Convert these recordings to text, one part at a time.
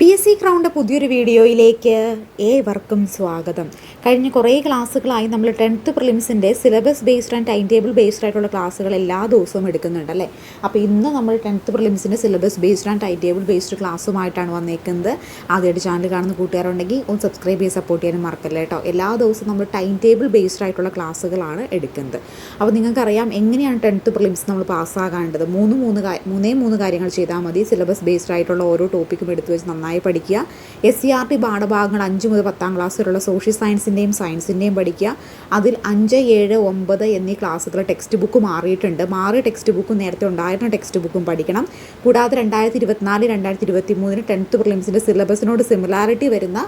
P S C crowned പുതിയൊരു വീഡിയോയിലേക്ക് ഏവർക്കും സ്വാഗതം. കഴിഞ്ഞ കുറേ ക്ലാസ്സുകളായി നമ്മൾ tenth പ്രിലിംസിന്റെ syllabus based and time table based ആയിട്ടുള്ള ക്ലാസ്സുകൾ എല്ലാ ദിവസവും എടുക്കുന്നുണ്ട് അല്ലേ? അപ്പോൾ ഇന്ന് നമ്മൾ tenth പ്രിലിംസിന്റെ syllabus based and time table based ക്ലാസ്സുമായിട്ടാണ് വന്നേക്കുന്നത്. ആദ്യമായിട്ട് ചാനൽ കാണുന്ന കൂട്ടുകാരുണ്ടെങ്കിൽ ഒന്ന് സബ്സ്ക്രൈബ് ചെയ്ത് സപ്പോർട്ട് ചെയ്യാനും മറക്കല്ല കേട്ടോ. എല്ലാ ദിവസവും നമ്മൾ ടൈം ടേബിൾ ബേസ്ഡ് ആയിട്ടുള്ള ക്ലാസ്സുകളാണ് എടുക്കുന്നത്. അപ്പോൾ നിങ്ങൾക്കറിയാം എങ്ങനെയാണ് ടെൻത്ത് പ്രിലിംസ് നമ്മൾ പാസ്സാകേണ്ടത്? മൂന്ന് മൂന്ന് മൂന്നേ മൂന്ന് കാര്യങ്ങൾ ചെയ്താൽ മതി. സിലബസ് ബേസ്ഡ് ആയിട്ടുള്ള ഓരോ ടോപ്പിക്കും എടുത്തു വെച്ച് നന്നായി പഠിക്കുക. എസ് സി ആർ ടി പാഠഭാഗങ്ങൾ അഞ്ച് മുതൽ പത്താം ക്ലാസ് വരെയുള്ള സോഷ്യൽ സയൻസിന്റെയും സയൻസിന്റെയും പഠിക്കുക. അതിൽ അഞ്ച് ഏഴ് ഒമ്പത് എന്നീ ക്ലാസ്സുകൾ ടെക്സ്റ്റ് ബുക്ക് മാറിയിട്ടുണ്ട്. മാറിയ ടെക്സ്റ്റ് ബുക്കും നേരത്തെ ഉണ്ടായിരുന്ന ടെക്സ്റ്റ് ബുക്കും പഠിക്കണം. കൂടാതെ രണ്ടായിരത്തി ഇരുപത്തിനാല് രണ്ടായിരത്തി ഇരുപത്തി മൂന്നിന് ടെൻത്ത് പ്രിലിംസിന്റെ സിലബസിനോട് സിമിലാരിറ്റി വരുന്ന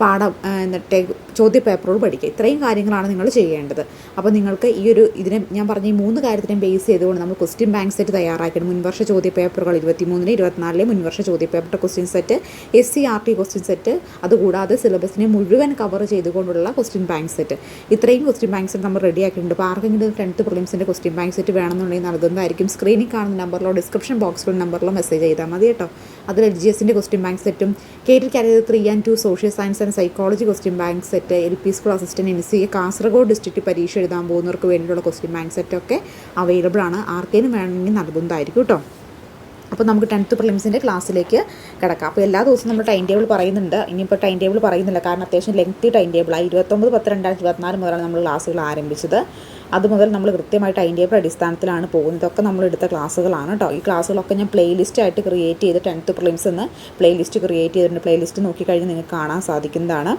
പാഠം എന്നിട്ട് ചോദ്യ പേപ്പറുകൾ പഠിക്കുക. ഇത്രയും കാര്യങ്ങളാണ് നിങ്ങൾ ചെയ്യേണ്ടത്. അപ്പോൾ നിങ്ങൾക്ക് ഈ ഒരു ഇതിനെ ഞാൻ പറഞ്ഞ ഈ മൂന്ന് കാര്യത്തിനെയും ബേസ് ചെയ്തുകൊണ്ട് നമ്മൾ ക്വസ്റ്റ്യൻ ബാങ്ക് സെറ്റ് തയ്യാറാക്കണം മുൻവർഷ ചോദ്യ പേപ്പറുകൾ ഇരുപത്തി മൂന്നിന് ഇരുപത്തിനാലിലെ മുൻവർഷ ചോദ്യ paper question set S C R T question set അതുകൂടാതെ സിലബസിനെ മുഴുവൻ കവർ ചെയ്തുകൊണ്ടുള്ള ക്വസ്റ്റ്യൻ ബാങ്ക് സെറ്റ് ഇത്രയും ക്വസ്റ്റ്യൻ ബാങ്ക് സെറ്റ് നമ്മൾ റെഡിയാക്കിയിട്ടുണ്ട് അപ്പോൾ ആർക്കെങ്കിലും ടെൻത്ത് പ്രിലിംസിന്റെ ക്വസ്റ്റ്യൻ ബാങ്ക് സെറ്റ് വേണമെന്നുണ്ടെങ്കിൽ നൽകുന്നതായിരിക്കും സ്ക്രീനിൽ കാണുന്ന നമ്പറിലോ ഡിസ്ക്രിപ്ഷൻ ബോക്സിലോ നമ്പറിലോ മെസ്സേജ് ചെയ്താൽ മതി കേട്ടോ. അതിൽ എൽ ജി എസിന്റെ ക്വസ്റ്റ്യൻ ബാങ്ക് സെറ്റും കേറ്റിൽ carrier three and two social science and psychology question bank set L P school assistant N C Kasaragod district പരീക്ഷ എഴുതാൻ പോകുന്നവർക്ക് വേണ്ടിയിട്ടുള്ള ക്വസ്റ്റ്യൻ ബാങ്ക് സെറ്റൊക്കെ അവൈലബിൾ ആണ്. ആർക്കേനും വേണമെങ്കിൽ നൽകുന്നതായിരിക്കും കേട്ടോ അപ്പോൾ നമുക്ക് ടെൻത്ത് പ്രിലിംസിന്റെ ക്ലാസ്സിലേക്ക് കിടക്കാം. അപ്പോൾ എല്ലാ ദിവസവും നമ്മൾ ടൈം ടേബിൾ പറയുന്നുണ്ട്. ഇനിയിപ്പോൾ ടൈം ടേബിൾ പറയുന്നില്ല. കാരണം അത്യാവശ്യം ലെങ്തി ടൈം ടേബിളായി ഇരുപത്തൊമ്പത് പത്ത് രണ്ടായിരത്തി ഇരുപത്തിനാല് മുതലാണ് നമ്മൾ ക്ലാസ്സുകൾ ആരംഭിച്ചത്. അതുമുതൽ നമ്മൾ കൃത്യമായിട്ട് അതിന്റെ അടിസ്ഥാനത്തിലാണ് പോകുന്നത്. ഇതൊക്കെ നമ്മൾ എടുത്ത ക്ലാസ്സുകളാണ് കേട്ടോ ഈ ക്ലാസ്സുകളൊക്കെ ഞാൻ പ്ലേലിസ്റ്റ് ആയിട്ട് ക്രിയേറ്റ് ചെയ്ത് ടെൻത്ത് പ്രിലിംസ് എന്ന് പ്ലേലിസ്റ്റ് ക്രിയേറ്റ് ചെയ്തിട്ടുണ്ട്. പ്ലേലിസ്റ്റ് നോക്കിക്കഴിഞ്ഞ് നിങ്ങൾക്ക് കാണാൻ സാധിക്കുന്നതാണ്.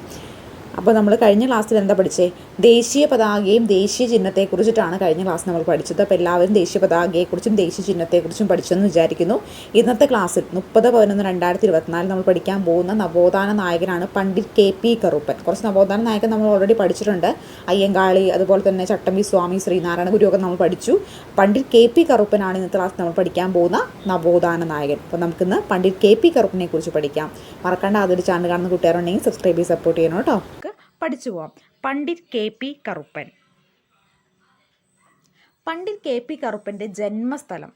അപ്പോൾ നമ്മൾ കഴിഞ്ഞ ക്ലാസ്സിൽ എന്താ പഠിച്ചേ? ദേശീയ പതാകയും ദേശീയ ചിഹ്നത്തെക്കുറിച്ചിട്ടാണ് കഴിഞ്ഞ ക്ലാസ് നമ്മൾ പഠിച്ചത്. അപ്പോൾ എല്ലാവരും ദേശീയ പതാകയെക്കുറിച്ചും ദേശീയ ചിഹ്നത്തെക്കുറിച്ചും പഠിച്ചെന്ന് വിചാരിക്കുന്നു. ഇന്നത്തെ ക്ലാസ്സിൽ മുപ്പത് പതിനൊന്ന് രണ്ടായിരത്തി ഇരുപത്തിനാല് നമ്മൾ പഠിക്കാൻ പോകുന്ന നവോത്ഥാന നായകനാണ് പണ്ഡിറ്റ് കെ പി കറുപ്പൻ. കുറച്ച് നവോത്ഥാന നായകൻ നമ്മൾ ഓൾറെഡി പഠിച്ചിട്ടുണ്ട്. അയ്യങ്കാളി അതുപോലെ തന്നെ ചട്ടമ്പി സ്വാമി ശ്രീനാരായണ ഗുരുവൊക്കെ നമ്മൾ പഠിച്ചു. പണ്ഡിറ്റ് കെ പി കറുപ്പനാണ് ഇന്നത്തെ ക്ലാസ് നമ്മൾ പഠിക്കാൻ പോകുന്ന നവോത്ഥാന നായകൻ. അപ്പോൾ നമുക്കിന്ന് പണ്ഡിറ്റ് കെ പി കറുപ്പനെ കുറിച്ച് പഠിക്കാം. മറക്കണ്ട അതൊരു ചാനൽ കാണുന്ന കൂട്ടുകാരുണ്ടെങ്കിൽ സബ്സ്ക്രൈബ് ചെയ്ത് സപ്പോർട്ട് ചെയ്യണം കേട്ടോ. പഠിച്ചു പോവാം. Pandit K P Karuppan. Pandit K P കറുപ്പന്റെ ജന്മസ്ഥലം.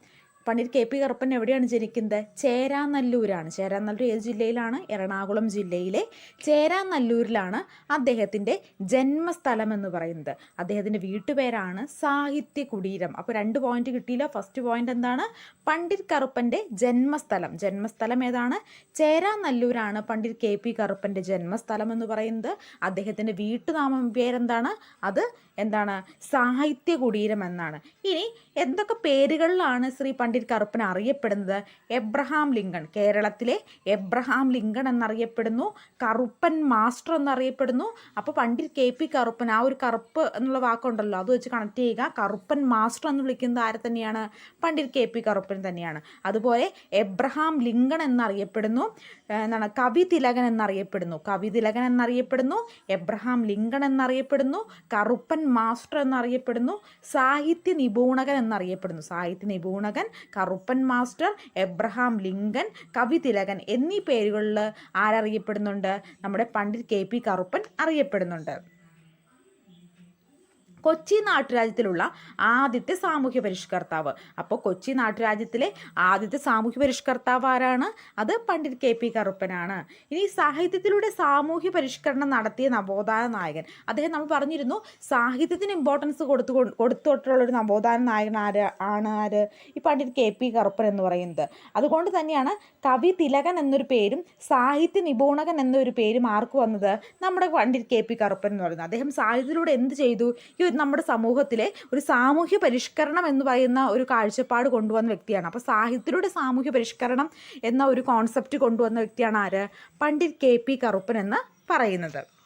പണ്ഡിറ്റ് കെ പി കറുപ്പൻ എവിടെയാണ് ജനിക്കുന്നത്? ചേരാനല്ലൂരാണ്. ചേരാനല്ലൂർ ഏത് ജില്ലയിലാണ്? എറണാകുളം ജില്ലയിലെ ചേരാനല്ലൂരിലാണ് അദ്ദേഹത്തിന്റെ ജന്മസ്ഥലം എന്ന് പറയുന്നത്. അദ്ദേഹത്തിന്റെ വീട്ടുപേരാണ് സാഹിത്യ കുടീരം അപ്പോൾ രണ്ട് പോയിന്റ് കിട്ടിയില്ല. ഫസ്റ്റ് പോയിന്റ് എന്താണ്? പണ്ഡിറ്റ് കറുപ്പന്റെ ജന്മസ്ഥലം. ജന്മസ്ഥലം ഏതാണ്? ചേരാനല്ലൂരാണ് പണ്ഡിറ്റ് കെ പി കറുപ്പന്റെ ജന്മസ്ഥലം എന്ന് പറയുന്നത്. അദ്ദേഹത്തിന്റെ വീട്ടുനാമം പേരെന്താണ്? അത് എന്താണ്? സാഹിത്യ കുടീരം എന്നാണ്. ഇനി എന്തൊക്കെ പേരുകളിലാണ് ശ്രീ കറുപ്പൻ അറിയപ്പെടുന്നത് എബ്രഹാം ലിങ്കൺ. കേരളത്തിലെ എബ്രഹാം ലിങ്കൺ എന്നറിയപ്പെടുന്നു. കറുപ്പൻ മാസ്റ്റർ എന്നറിയപ്പെടുന്നു. അപ്പോൾ പണ്ഡിറ്റ് കെ പി കറുപ്പൻ ആ ഒരു കറുപ്പ് എന്നുള്ള വാക്കുണ്ടല്ലോ അത് വെച്ച് കണക്ട് ചെയ്യുക. കറുപ്പൻ മാസ്റ്റർ എന്ന് വിളിക്കുന്നത് ആരെ തന്നെയാണ്? പണ്ഡിറ്റ് കെ പി കറുപ്പൻ തന്നെയാണ്. അതുപോലെ എബ്രഹാം ലിങ്കൺ എന്നറിയപ്പെടുന്നു. എന്താണ്? കവി തിലകൻ എന്നറിയപ്പെടുന്നു. കവി തിലകൻ എന്നറിയപ്പെടുന്നു. എബ്രഹാം ലിങ്കൺ എന്നറിയപ്പെടുന്നു. കറുപ്പൻ മാസ്റ്റർ എന്നറിയപ്പെടുന്നു. സാഹിത്യ നിപുണകൻ എന്നറിയപ്പെടുന്നു. സാഹിത്യ നിപൂണകൻ കറുപ്പൻ മാസ്റ്റർ എബ്രഹാം ലിങ്കൻ കവി തിലകൻ എന്നീ പേരുകളിൽ ആരറിയപ്പെടുന്നുണ്ട്? നമ്മുടെ പണ്ഡിറ്റ് കെ പി കറുപ്പൻ അറിയപ്പെടുന്നുണ്ട്. കൊച്ചി നാട്ടുരാജ്യത്തിലുള്ള ആദ്യത്തെ സാമൂഹ്യ പരിഷ്കർത്താവ്. അപ്പോൾ കൊച്ചി നാട്ടുരാജ്യത്തിലെ ആദ്യത്തെ സാമൂഹ്യ പരിഷ്കർത്താവ് ആരാണ്? അത് പണ്ഡിറ്റ് കെ പി കറുപ്പനാണ്. ഇനി സാഹിത്യത്തിലൂടെ സാമൂഹ്യ പരിഷ്കരണം നടത്തിയ നവോത്ഥാന നായകൻ. അദ്ദേഹം നമ്മൾ പറഞ്ഞിരുന്നു സാഹിത്യത്തിന് ഇമ്പോർട്ടൻസ് കൊടുത്തു കൊടുത്തോട്ടുള്ള ഒരു നവോത്ഥാന നായകൻ ആര് ആണ് ആര്? ഈ പണ്ഡിറ്റ് കെ പി കറുപ്പൻ എന്ന് പറയുന്നത്. അതുകൊണ്ട് തന്നെയാണ് കവി തിലകൻ എന്നൊരു പേരും സാഹിത്യ നിപുണകൻ എന്നൊരു പേരും ആർക്ക് വന്നത്? നമ്മുടെ പണ്ഡിറ്റ് കെ പി കറുപ്പൻ എന്ന് പറയുന്നത്. അദ്ദേഹം സാഹിത്യത്തിലൂടെ എന്ത് ചെയ്തു? ഈ നമ്മുടെ സമൂഹത്തിലെ ഒരു സാമൂഹ്യ പരിഷ്കരണം എന്ന് പറയുന്ന ഒരു കാഴ്ചപ്പാട് കൊണ്ടുവന്ന വ്യക്തിയാണ്. അപ്പോൾ സാഹിത്യത്തിലൂടെ സാമൂഹ്യ പരിഷ്കരണം എന്ന ഒരു കോൺസെപ്റ്റ് കൊണ്ടുവന്ന വ്യക്തിയാണ് ആര്? പണ്ഡിറ്റ് കെ പി കറുപ്പൻ എന്ന് പറയുന്നത്.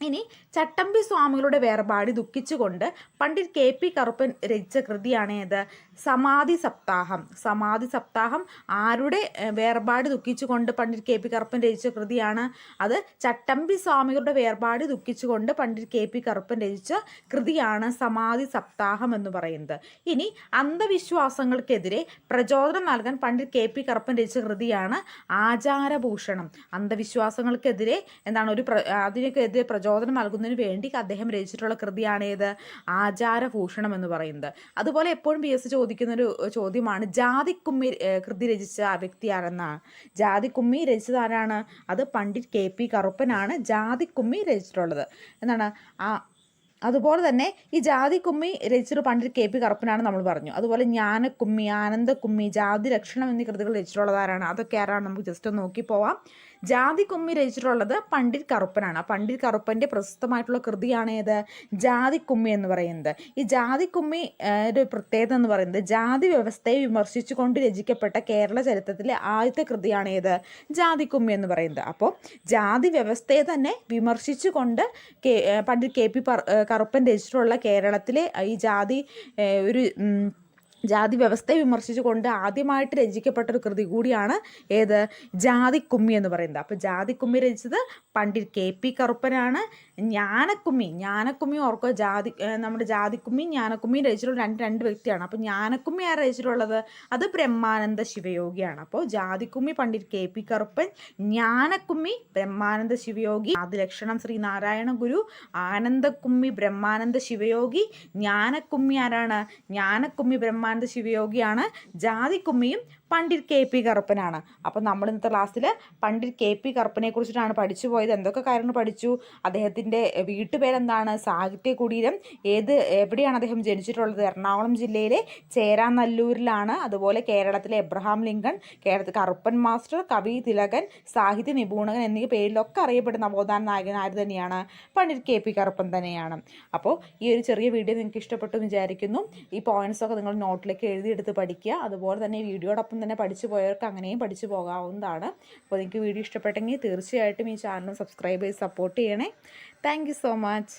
ഇനി ചട്ടമ്പി സ്വാമികളുടെ വേർപാടി ദുഃഖിച്ചുകൊണ്ട് പണ്ഡിറ്റ് കെ പി കറുപ്പൻ രചിച്ച കൃതിയാണ് ഏത് സമാധി സപ്താഹം. സമാധി സപ്താഹം ആരുടെ വേർപാടി ദുഃഖിച്ചുകൊണ്ട് പണ്ഡിറ്റ് കെ പി കറുപ്പൻ രചിച്ച കൃതിയാണ്? അത് ചട്ടമ്പി സ്വാമികളുടെ വേർപാട് ദുഃഖിച്ചുകൊണ്ട് പണ്ഡിറ്റ് കെ പി കറുപ്പൻ രചിച്ച കൃതിയാണ് സമാധി സപ്താഹം എന്ന് പറയുന്നത്. ഇനി അന്ധവിശ്വാസങ്ങൾക്കെതിരെ പ്രചോദനം നൽകാൻ പണ്ഡിറ്റ് കെ പി കറുപ്പൻ രചിച്ച കൃതിയാണ് ആചാരഭൂഷണം. അന്ധവിശ്വാസങ്ങൾക്കെതിരെ എന്താണ് ഒരു പ്ര അതിനൊക്കെതിരെ പ്രചോദനം പ്രചോദനം നൽകുന്നതിന് വേണ്ടി അദ്ദേഹം രചിച്ചിട്ടുള്ള കൃതിയാണ് ഏത്? ആചാരഭൂഷണം എന്ന് പറയുന്നത്. അതുപോലെ എപ്പോഴും പി എസ് ചോദിക്കുന്നൊരു ചോദ്യമാണ് ജാതിക്കുമ്മി കൃതി രചിച്ച വ്യക്തി ആരെന്നാണ്? ജാതിക്കുമ്മി രചിച്ചത് ആരാണ്? അത് പണ്ഡിറ്റ് കെ പി കറുപ്പനാണ് ജാതിക്കുമ്മി രചിച്ചിട്ടുള്ളത്. എന്താണ് ആ അതുപോലെ തന്നെ ഈ ജാതിക്കുമ്മി രചിച്ചൊരു പണ്ഡിറ്റ് കെ പി കറുപ്പനാണ് നമ്മൾ പറഞ്ഞു. അതുപോലെ ജ്ഞാനക്കുമ്മി ആനന്ദക്കുമ്മി ജാതി ലക്ഷണം എന്നീ കൃതികൾ രചിച്ചിട്ടുള്ളതാരാണ് അതൊക്കെ ആരാണ്? നമുക്ക് ജസ്റ്റ് നോക്കി പോവാം ജാതിക്കുമ്മി രചിച്ചിട്ടുള്ളത് പണ്ഡിറ്റ് കറുപ്പനാണ്. ആ പണ്ഡിറ്റ് കറുപ്പന്റെ പ്രശസ്തമായിട്ടുള്ള കൃതിയാണ് ഏത്? ജാതി കുമ്മി എന്ന് പറയുന്നത്. ഈ ജാതി കുമ്മി ഒരു പ്രത്യേകത എന്ന് പറയുന്നത് ജാതി വ്യവസ്ഥയെ വിമർശിച്ചുകൊണ്ട് രചിക്കപ്പെട്ട കേരള ചരിത്രത്തിലെ ആദ്യത്തെ കൃതിയാണ് ഏത്? ജാതി കുമ്മി എന്ന് പറയുന്നത്. അപ്പോൾ ജാതി വ്യവസ്ഥയെ തന്നെ വിമർശിച്ചുകൊണ്ട് K Pandit K P Karuppan രചിച്ചിട്ടുള്ള കേരളത്തിലെ ഈ ജാതി ഒരു ജാതി വ്യവസ്ഥയെ വിമർശിച്ചുകൊണ്ട് ആദ്യമായിട്ട് രചിക്കപ്പെട്ട ഒരു കൃതി കൂടിയാണ് ഏത്? ജാതിക്കുമ്മി എന്ന് പറയുന്നത്. അപ്പോൾ ജാതിക്കുമ്മി രചിച്ചത് പണ്ഡിറ്റ് കെ പി കറുപ്പനാണ്. ജ്ഞാനക്കുമ്മി ജ്ഞാനക്കുമ്മി ഓർക്കുക ജാതി നമ്മുടെ ജാതിക്കുമ്മി ജ്ഞാനക്കുമ്മി രചിച്ചിട്ടുള്ള രണ്ട് രണ്ട് വ്യക്തിയാണ്. അപ്പോൾ ജ്ഞാനക്കുമ്മി ആരാ രചിച്ചിട്ടുള്ളത്? അത് ബ്രഹ്മാനന്ദ ശിവയോഗിയാണ്. അപ്പോൾ ജാതിക്കുമ്മി പണ്ഡിറ്റ് കെ പി കറുപ്പൻ ജ്ഞാനക്കുമ്മി ബ്രഹ്മാനന്ദ ശിവയോഗി ആദിലക്ഷണം ശ്രീ നാരായണ ഗുരു ആനന്ദക്കുമ്മി ബ്രഹ്മാനന്ദ ശിവയോഗി ജ്ഞാനക്കുമ്മി ആരാണ്? ജ്ഞാനക്കുമ്മി ബ്രഹ്മാനന്ദ ശിവയോഗിയാണ്. ജാതിക്കുമ്മിയും പണ്ഡിറ്റ് കെ പി കറുപ്പനാണ്. അപ്പോൾ നമ്മൾ ഇന്നത്തെ ക്ലാസ്സിൽ പണ്ഡിറ്റ് കെ പി കറുപ്പനെ കുറിച്ചിട്ടാണ് പഠിച്ചു പോയത്. എന്തൊക്കെ കാര്യങ്ങൾ പഠിച്ചു? അദ്ദേഹത്തിന്റെ വീട്ടുപേരെന്താണ്? സാഹിത്യ കുടീരം ഏത് എവിടെയാണ് അദ്ദേഹം ജനിച്ചിട്ടുള്ളത്? എറണാകുളം ജില്ലയിലെ ചേരാനല്ലൂരിലാണ്. അതുപോലെ കേരളത്തിലെ എബ്രഹാം ലിങ്കൺ കേരളത്തിൽ കറുപ്പൻ മാസ്റ്റർ കവി തിലകൻ സാഹിത്യ നിപുണകൻ എന്നീ പേരിലൊക്കെ അറിയപ്പെടുന്ന നവോത്ഥാന നായകൻ ആര് തന്നെയാണ്? പണ്ഡിറ്റ് കെ പി കറുപ്പൻ തന്നെയാണ്. അപ്പോൾ ഈ ഒരു ചെറിയ വീഡിയോ നിങ്ങൾക്ക് ഇഷ്ടപ്പെട്ടു വിചാരിക്കുന്നു. ഈ പോയിന്റ്സ് ഒക്കെ നിങ്ങൾ നോട്ടിലേക്ക് എഴുതിയെടുത്ത് പഠിക്കുക. അതുപോലെ തന്നെ ഈ വീഡിയോടൊപ്പം തന്നെ പഠിച്ചു പോയവർക്ക് അങ്ങനെയും പഠിച്ചു പോകാവുന്നതാണ്. അപ്പോൾ നിങ്ങൾക്ക് വീഡിയോ ഇഷ്ടപ്പെട്ടെങ്കിൽ തീർച്ചയായിട്ടും ഈ ചാനൽ സബ്സ്ക്രൈബ് ചെയ്ത് സപ്പോർട്ട് ചെയ്യണേ. Thank so much